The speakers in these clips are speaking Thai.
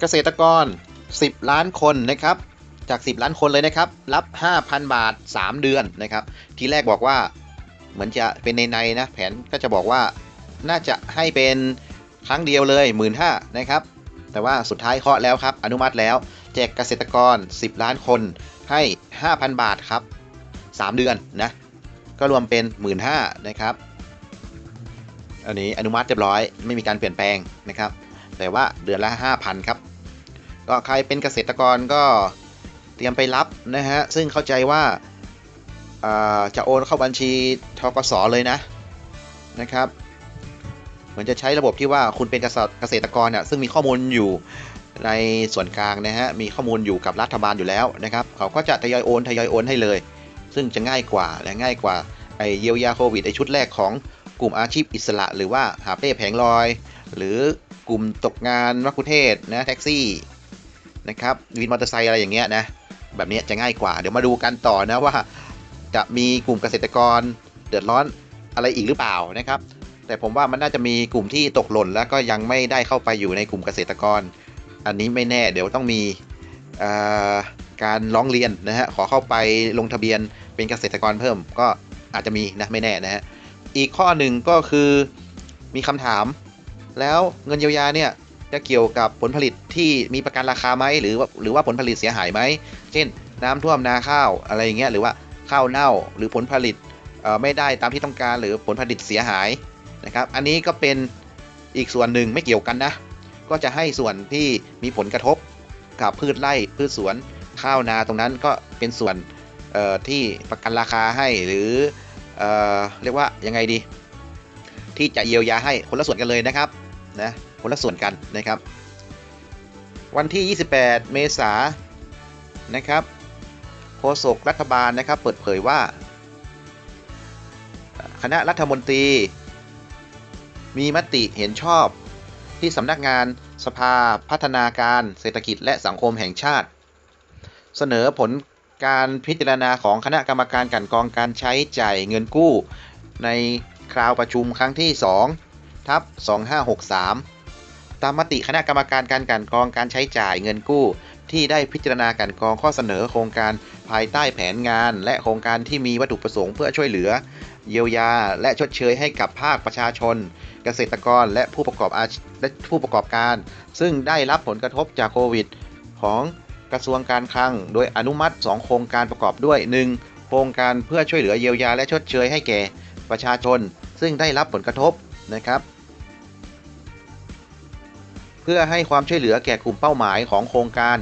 เกษตรกร 10 ล้านคนนะครับ จาก 10 ล้านคนเลยนะครับ รับ 5,000 บาท 3 เดือนนะครับ ทีแรกบอกว่าเหมือนจะเป็นในในนะ แผนก็จะบอกว่าน่าจะให้เป็นครั้งเดียวเลย1 5ื่นนะครับ แต่ว่าสุดท้ายเคาะแล้วครับ อนุมัติแล้ว แจกเกษตรกร 10 ล้านคนให้ 5,000 บาทครับ 3 เดือนนะ ก็รวมเป็น 1 5ื่นนะครับ อันนี้อนุมัติเรียบร้อย ไม่มีการเปลี่ยนแปลงนะครับ แต่ว่าเดือนละ 5,000 ครับ ก็ใครเป็นเกษตรกรก็เตรียมไปรับนะฮะ ซึ่งเข้าใจว่าาจะโอนเข้าบัญชีทกสเลยนะนะครับ เหมือนจะใช้ระบบที่ว่าคุณเป็นเกษตรกรเนี่ยซึ่งมีข้อมูลอยู่ในส่วนกลางนะฮะมีข้อมูลอยู่กับรัฐบาลอยู่แล้วนะครับ เขาก็จะทยอยโอนทยอยโอนให้เลย ซึ่งจะง่ายกว่าและง่ายกว่าไอเยียวยาโควิดไอชุดแรกของกลุ่มอาชีพอิสระ หรือว่าหาเป้แผงลอย หรือกลุ่มตกงานมักคุเทศนะแท็กซี่ นะครับวินมอเตอร์ไซค์อะไรอย่างเงี้ยนะแบบนี้จะง่ายกว่า เดี๋ยวมาดูกันต่อนะว่า จะมีกลุ่มเกษตรกรเดือดร้อนอะไรอีกหรือเปล่านะครับ แต่ผมว่ามันน่าจะมีกลุ่มที่ตกหล่น แล้วก็ยังไม่ได้เข้าไปอยู่ในกลุ่มเกษตรกร อันนี้ไม่แน่เดี๋ยวต้องมีการร้องเรียนนะฮะขอเข้าไปลงทะเบียนเป็นเกษตรกรเพิ่มก็อาจจะมีนะไม่แน่นะฮะอีกข้อหนึ่งก็คือมีคำถาม แล้วเงินเยียวยาเนี่ย จะเกี่ยวกับผลผลิตที่มีประกันราคาไหมหรือว่าหรือว่าผลผลิตเสียหายไหม เช่น น้ำท่วมนาข้าวอะไรอย่างเงี้ยหรือว่าข้าวเน่าหรือผลผลิตไม่ได้ตามที่ต้องการหรือผลผลิตเสียหายนะครับ อันนี้ก็เป็นอีกส่วนหนึ่งไม่เกี่ยวกันนะ ก็จะให้ส่วนที่มีผลกระทบกับพืชไร่พืชสวนข้าวนาตรงนั้นก็เป็นส่วนที่ประกันราคาให้หรือเอเรียกว่ายังไงดี ที่จะเยียวยาให้คนละส่วนกันเลยนะครับนะ คนละส่วนกันนะครับ วันที่ 28 เมษายนนะครับโฆษกรัฐบาลนะครับ เปิดเผยว่า คณะรัฐมนตรี มีมติเห็นชอบที่สำนักงานสภาพัฒนาการเศรษฐกิจและสังคมแห่งชาติ เสนอผลการพิจารณาของคณะกรรมการกันกองการใช้จ่ายเงินกู้ ในคราวประชุมครั้งที่ 2 ทับ 2563 ตามมติคณะกรรมการการกันกรองการใช้จ่ายเงินกู้ ที่ได้พิจารณากลันกรองข้อเสนอโครงการภายใต้แผนงาน และโครงการที่มีวัตถุประสงค์เพื่อช่วยเหลือ เยียวยา และชดเชยให้กับภาคประชาชน เกษตรกรและผู้ประกอบอาชีพและผู้ประกอบการ ซึ่งได้รับผลกระทบจากโควิด ของกระทรวงการคลัง โดยอนุมัติ 2 โครงการประกอบด้วย 1. โครงการเพื่อช่วยเหลือเยียวยาและชดเชยให้แก่ประชาชน ซึ่งได้รับผลกระทบนะครับ พื่อให้ความช่วยเหลือแก่กลุ่มเป้าหมายของโครงการ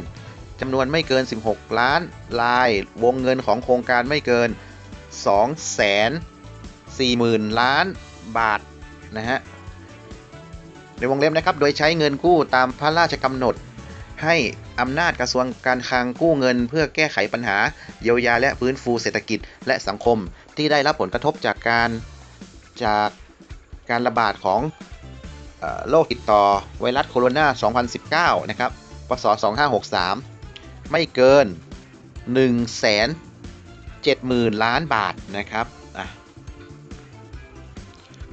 จำนวนไม่เกิน 16 ล้านลายวงเงินของโครงการไม่เกิน2แสน40,000 ล้านบาทนะฮะในวงเล็บนะครับ โดยใช้เงินกู้ตามพระราชกำหนด ให้อำนาจกระทรวงการคลังกู้เงิน เพื่อแก้ไขปัญหาเยียวยาและฟื้นฟูเศรษฐกิจและสังคมที่ได้รับผลกระทบจากการจากการระบาดของ โรคติดต่อไวรัสโคโรนา 2019 นะครับ พศ 2563 ไม่เกิน 1 7 0 0 0 0 ล้านบาทนะครับอะ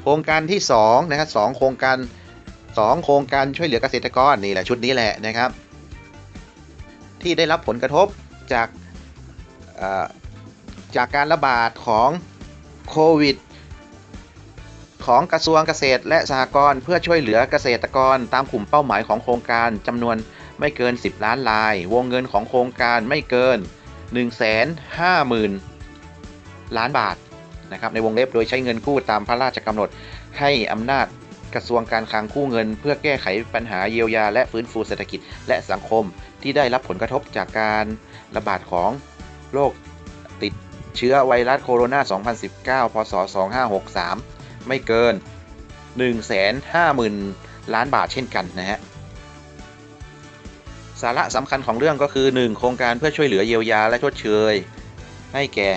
โครงการที่2นะครับสองโครงการ2 โครงการช่วยเหลือเกษตรกรนี่แหละชุดนี้แหละนะครับ ที่ได้รับผลกระทบจากเอ่อจากการระบาดของโควิด ของกระทรวงเกษตรและสหกรณ์เพื่อช่วยเหลือเกษตรกรตามกลุ่มเป้าหมายของโครงการจำนวนไม่เกิน 10 ล้านลาย วงเงินของโครงการไม่เกิน 150,000 ล้านบาทนะครับในวงเล็บโดยใช้เงินกู้ตามพระราชกำหนดให้อำนาจกระทรวงการคลังกู้เงิน เพื่อแก้ไขปัญหาเยียวยา และฟื้นฟูเศรษฐกิจและสังคมที่ได้รับผลกระทบจากการระบาดของโรคติดเชื้อไวรัสโคโรนา 2019 พศ 2563 ไม่เกิน 150,000 ล้านบาทเช่นกันนะฮะสาระสำคัญของเรื่องก็คือ 1. โครงการเพื่อช่วยเหลือเยียวยาและชดเชย ให้แก่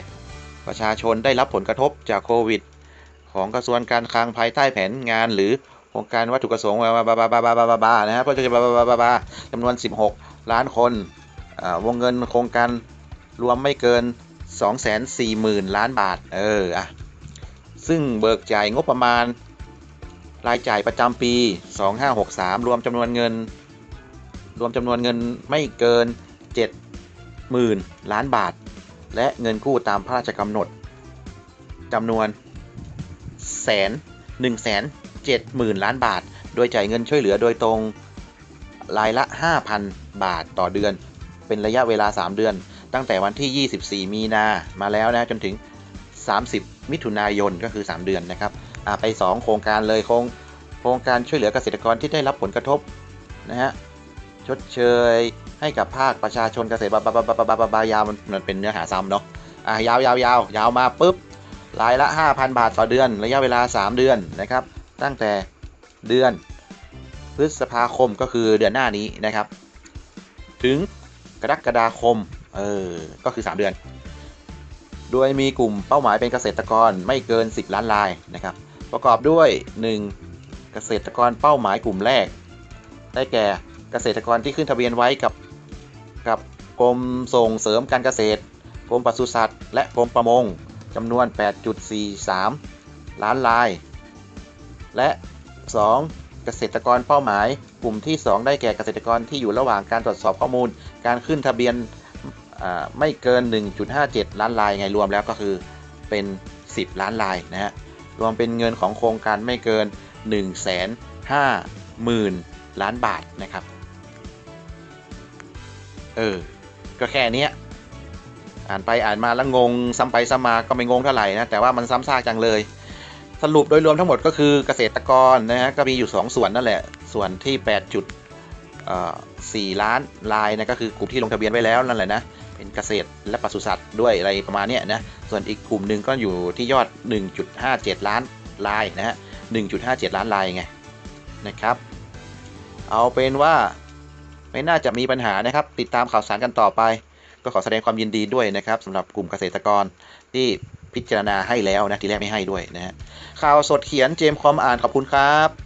ประชาชนได้รับผลกระทบจากโควิด ของกระทรวงการคลังภายใต้แผนงานหรือโครงการวัตถุประสงค์บาบาบาบาบาบาบาบานะฮะเพื่อจะบาบาบาบาบาจำนวน 16 ล้านคนวงเงินโครงการรวมไม่เกิน 240,000 ล้านบาท เอออะ ซึ่งเบิกจ่ายงบประมาณ รายจ่ายประจำปี 2563 รวมจำนวนเงิน รวมจำนวนเงินไม่เกิน 70,000 ล้านบาท และเงินกู้ตามพระราชกำหนดจำนวนแสนหนึ่งแสนเจ็ดหมื่นล้านบาท โดยจ่ายเงินช่วยเหลือโดยตรงรายละ 5,000 บาทต่อเดือน เป็นระยะเวลา 3 เดือน ตั้งแต่วันที่ 24 มีนามาแล้วนะจนถึง 30 มิถุนายนก็คือ 3 เดือนนะครับไป 2 โครงการเลยโครงโครงการช่วยเหลือเกษตรกรที่ได้รับผลกระทบนะฮะชดเชยให้กับภาคประชาชนเกษตรบาบาบาบาบาบาบายาวมันมันเป็นเนื้อหาซ้ำเนาะอ่ายาวยาวยาวยาวมาปุ๊บรายละ 5,000 บาทต่อเดือน ระยะเวลา 3 เดือนนะครับ ตั้งแต่เดือนพฤษภาคมก็คือเดือนหน้านี้นะครับ ถึงกรกฎาคมเออก็คือ 3 เดือน โดยมีกลุ่มเป้าหมายเป็นเกษตรกรไม่เกิน 10 ล้านรายนะครับ ประกอบด้วย 1. เกษตรกรเป้าหมายกลุ่มแรก ได้แก่เกษตรกรที่ขึ้นทะเบียนไว้กับกับกรมส่งเสริมการเกษตร กรมปศุสัตว์ และกรมประมงจำนวน 8.43 ล้านราย และ 2. เกษตรกรเป้าหมาย กลุ่มที่ 2 ได้แก่เกษตรกรที่อยู่ระหว่างการตรวจสอบข้อมูล การขึ้นทะเบียน ไม่เกิน 1.57 ล้านรายไงรวมแล้วก็คือเป็น 10 ล้านรายนะฮะรวมเป็นเงินของโครงการไม่เกิน 1 5 0 0 0 0 ล้านบาทนะครับ เออ ก็แค่นี้อ่านไปอ่านมาแล้วงงซ้ำไปซ้ำมาก็ไม่งงเท่าไหร่นะแต่ว่ามันซ้ำซากจังเลย สรุปโดยรวมทั้งหมดก็คือเกษตรกรนะฮะก็มีอยู่ 2 ส่วนนั่นแหละ ส่วนที่8จุดเอ่อ4ล้านรายนะก็คือกลุ่มที่ลงทะเบียนไว้แล้วนั่นแหละนะ เป็นเกษตรและปศุสัตว์ด้วยอะไรประมาณนี้นะ ส่วนอีกกลุ่มหนึ่งก็อยู่ที่ยอด 1.57 ล้านรายนะฮะ 1.57 ล้านรายไงนะครับ เอาเป็นว่าไม่น่าจะมีปัญหานะครับ ติดตามข่าวสารกันต่อไป ก็ขอแสดงความยินดีด้วยนะครับสำหรับกลุ่มเกษตรกรที่พิจารณาให้แล้วนะทีแรกไม่ให้ด้วยนะฮะข่าวสดเขียนเจมส์คอมอ่านขอบคุณครับ